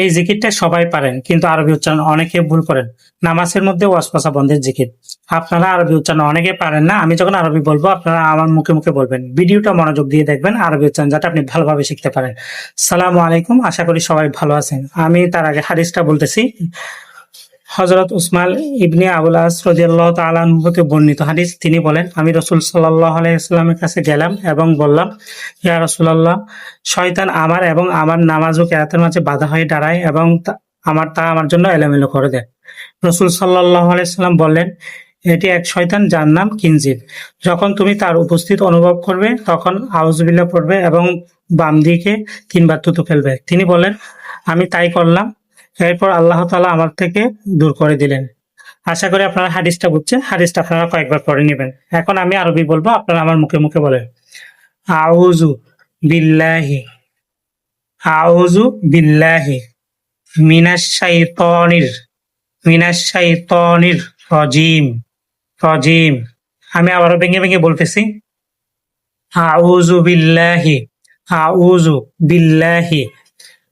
এই জিকিরটা সবাই পারেন, কিন্তু আরবি উচ্চারণ অনেকে ভুল করেন। নামাজের মধ্যে ওয়াসপাসা বন্ধের জিকির। আপনারা আরবি উচ্চারণ অনেকে পারেন না, আমি যখন আরবি বলব, আপনারা আমার মুখে মুখে বলবেন। ভিডিওটা মনোযোগ দিয়ে দেখবেন, আরবি উচ্চারণ যাতে আপনি ভালোভাবে শিখতে পারেন। সালামু আলাইকুম, আশা করি সবাই ভালো আছেন। আমি তার আগে হাদিসটা বলতেছি। হজরত উসমাল ইবনে আবুল আস রদিয়াল্লাহ তালানহুকে বর্ণিত হাদিস। তিনি বলেন, আমি রসুল সাল্লাহ আলাইস্লামের কাছে গেলাম এবং বললাম, ইয়া রসুলাল্লাহ, শয়তান আমার এবং আমার নামাজ ও কেরাতের মাঝে বাধা হয়ে দাঁড়ায় এবং আমার তা আমার জন্য এলোমেলো করে দেয়। রসুল সাল্লাহ আলাইস্লাম বললেন, এটি এক শয়তান যার নাম কিনজির। যখন তুমি তার উপস্থিত অনুভব করবে, তখন আউজবিল্লা পড়বে এবং বাম দিকে তিনবার থুতু ফেলবে। তিনি বলেন, আমি তাই করলাম এরপর আল্লাহ তালা আমার থেকে দূর করে দিলেন। আশা করি আপনারা হাদিসটা বুঝছেন। হাদিসটা আপনারা কয়েকবার পড়ে নেবেন। এখন আমি আরবি বলব, আপনারা আমার মুখে মুখে বলেন। আউজু বিল্লাহি আউজু বিল্লাহি মিনাশ শাইতানির মিনাশ শাইতানির রাজিম রাজিম। আমি আবারও ভেঙে ভেঙে বলতেছি। আউজু বিল্লাহি আউজু বিল্লাহি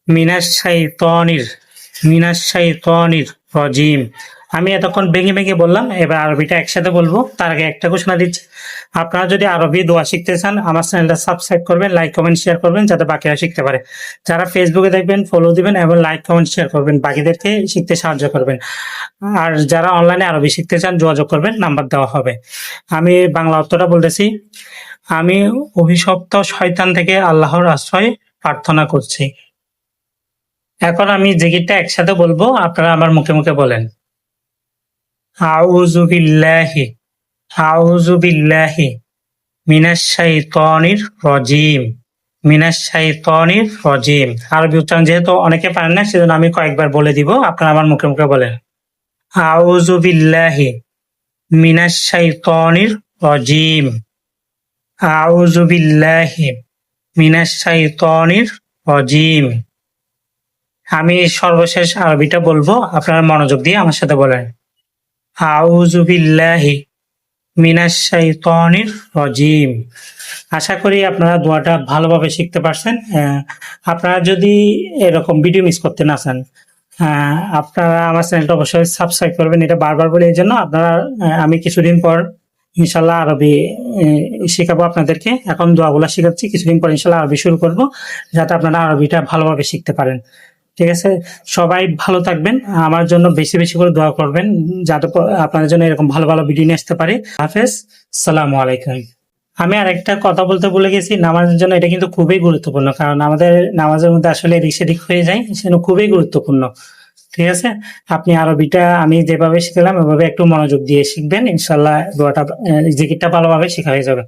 মিনাশ শাইতানির মিনাশ শাইতানির রাজিম। আমি এতক্ষণ ভেঙে ভেঙে বললাম, এবার আরবিটা একসাথে বলব। তার আগে একটা ঘোষণা দিচ্ছি। আপনারা যদি আরবি দোয়া শিখতে চান, আমার চ্যানেলটা সাবস্ক্রাইব করবেন লাইক কমেন্ট শেয়ার করবেন, যাতে বাকিরা শিখতে পারে। যারা ফেসবুকে দেখবেন ফলো দিবেন এবং লাইক কমেন্ট শেয়ার করবেন। বাকিদেরকে শিখতে সাহায্য করবেন। আর যারা অনলাইনে আরবি শিখতে চান, যোগাযোগ করবেন নাম্বার দেওয়া হবে। আমি বাংলা অর্থটা বলতেছি। আমি অভিশপ্ত শয়তান থেকে আল্লাহর আশ্রয় প্রার্থনা করছি। এখন আমি জিকিরটা একসাথে বলব, আপনারা আমার মুখে মুখে বলেন। আউযু বিল্লাহি আউযু বিল্লাহি মিনাশ শাইতানির রাজিম, মিনাশ শাইতানির রাজিম। আরবি উচ্চারণ যেহেতু অনেকে পারেন না, সেজন্য আমি কয়েকবার বলে দিব, আপনারা আমার মুখে মুখে বলেন। আউযু বিল্লাহি মিনাশ শাইতানির রাজিম, আউযু বিল্লাহি মিনাশ শাইতানির রাজিম। আমি সর্বশেষ আরবিটা বলব। আপনারা মনোযোগ দিয়ে আমার সাথে বলেন। আউযু বিল্লাহি মিনাশ রাজিম। আশা করি আপনারা দোয়াটা ভালোভাবে শিখতে পারছেন। আপনারা যদি এরকম ভিডিও মিস করতে না চান আপনারা আমার চ্যানেলটা অবশ্যই সাবস্ক্রাইব করবেন। এটা বারবার বলে এই জন্য আপনারা আমি কিছুদিন পর ইনশাল্লাহ আরবি শেখাবো আপনাদেরকে। এখন দোয়াগুলা শেখাচ্ছি। কিছুদিন পর ইনশাল্লাহ আরবি শুরু করব, যাতে আপনারা আরবিটা ভালোভাবে শিখতে পারেন। ঠিক আছে? সবাই ভালো থাকবেন। আমার জন্য বেশি বেশি করে দোয়া করবেন যাতে আপনাদের জন্য এরকম ভালো ভালো ভিডিও নিয়ে আসতে পারি। হাফেজ। সালাম আলাইকুম। আমি আরেকটা কথা বলতে ভুলে গেছি। নামাজের জন্য এটা কিন্তু খুবই গুরুত্বপূর্ণ। কারণ আমাদের নামাজের মধ্যে আসলে এদিক সেদিক হয়ে যায় সেজন্য খুবই গুরুত্বপূর্ণ। ঠিক আছে? আপনি আরবিটা আমি যেভাবে শিখলাম ওইভাবে একটু মনোযোগ দিয়ে শিখবেন। ইনশাল্লাহ দোয়াটা জিকিরটা ভালোভাবে শেখা হয়ে যাবে।